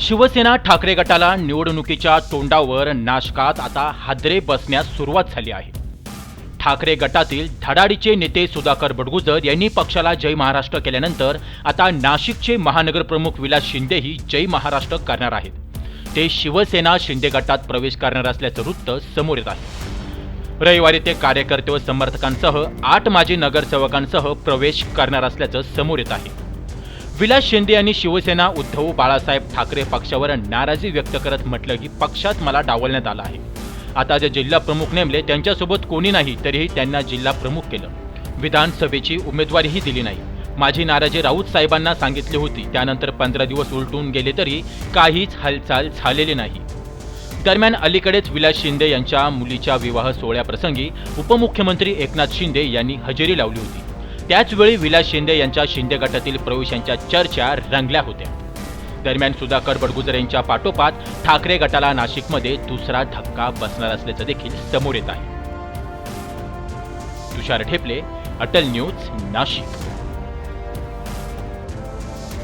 शिवसेना ठाकरे गटाला निवडणुकीच्या तोंडावर नाशकात आता हादरे बसण्यास सुरुवात झाली आहे. ठाकरे गटातील धडाडीचे नेते सुधाकर बडगुजर यांनी पक्षाला जय महाराष्ट्र केल्यानंतर आता नाशिकचे महानगरप्रमुख विलास शिंदेही जय महाराष्ट्र करणार आहेत. ते शिवसेना शिंदे गटात प्रवेश करणार असल्याचं वृत्त समोर येत आहे. रविवारी ते कार्यकर्ते व समर्थकांसह आठ माजी नगरसेवकांसह प्रवेश करणार असल्याचं समोर येत आहे. विलास शिंदे यांनी शिवसेना उद्धव बाळासाहेब ठाकरे पक्षावर नाराजी व्यक्त करत म्हटलं की पक्षात मला डावलण्यात आलं आहे. आता जे जिल्हा प्रमुख नेमले त्यांच्यासोबत कोणी नाही तरीही त्यांना जिल्हा प्रमुख केलं. विधानसभेची उमेदवारीही दिली नाही. माझी नाराजी राऊत साहेबांना सांगितली होती. त्यानंतर पंधरा दिवस उलटून गेले तरी काहीच हालचाल झालेली नाही. दरम्यान अलीकडेच विलास शिंदे यांच्या मुलीच्या विवाह सोहळ्याप्रसंगी उपमुख्यमंत्री एकनाथ शिंदे यांनी हजेरी लावली होती. त्याचवेळी विलास शिंदे यांच्या शिंदे गटातील प्रवेशांच्या चर्चा रंगल्या होत्या. दरम्यान सुधाकर बडगुजर यांच्या पाठोपाठ ठाकरे गटाला नाशिकमध्ये दुसरा धक्का बसणार असल्याचं देखील समोर येत आहे. तुषार ठेपले अटल न्यूज नाशिक.